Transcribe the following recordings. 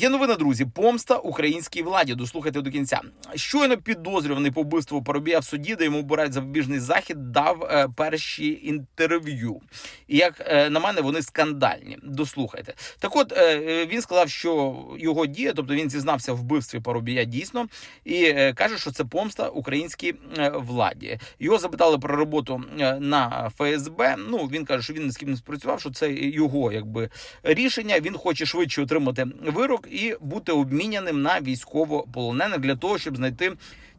Є новина, друзі. Помста українській владі. Дослухайте до кінця. Щойно підозрюваний по вбивству Парубія в суді, де йому обирають запобіжний захід, дав е, перші інтерв'ю. І як е, на мене, вони скандальні. Дослухайте. Так, от е, е, він сказав, що його дія, тобто він зізнався в вбивстві Парубія дійсно, і е, каже, що це помста українській е, владі. Його запитали про роботу е, на ФСБ. Ну він каже, що він з ким не спрацював, що це його якби рішення. Він хоче швидше отримати вирок і бути обміняним на військовополонених для того, щоб знайти.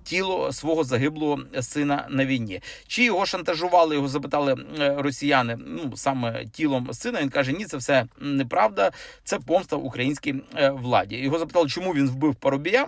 Тіло свого загиблого сина на війні. Чи його шантажували? Його запитали е, росіяни. Ну саме тілом сина. Він каже: Ні, це все неправда. Це помста українській е, владі. Його запитали, чому він вбив Парубія.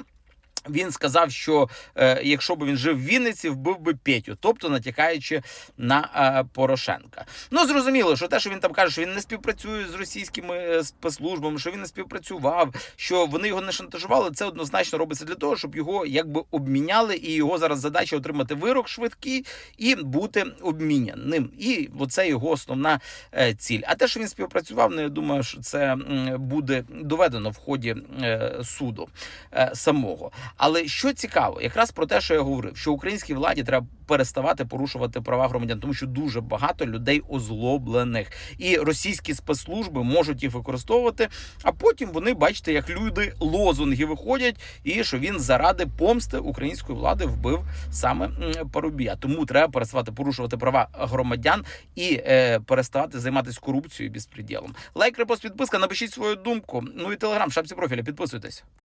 Він сказав, що е, якщо б він жив в Вінниці, вбив би Петю, тобто натякаючи на е, Порошенка. Ну зрозуміло, що те, що він там каже, що він не співпрацює з російськими е, спецслужбами, що він не співпрацював, що вони його не шантажували. Це однозначно робиться для того, щоб його якби обміняли, і його зараз задача отримати вирок швидкий і бути обміняним. І оце його основна е, ціль. А те, що він співпрацював, ну я думаю, що це буде доведено в ході е, суду е, самого. Але що цікаво, якраз про те, що я говорив, що українській владі треба переставати порушувати права громадян, тому що дуже багато людей озлоблених, і російські спецслужби можуть їх використовувати. А потім вони бачите, як люди лозунги виходять, і що він заради помсти української влади вбив саме Парубія. Тому треба переставати порушувати права громадян і е, переставати займатися корупцією і безпреділом. Лайк, репост, підписка. Напишіть свою думку. Ну і телеграм, шапці профіля. Підписуйтесь.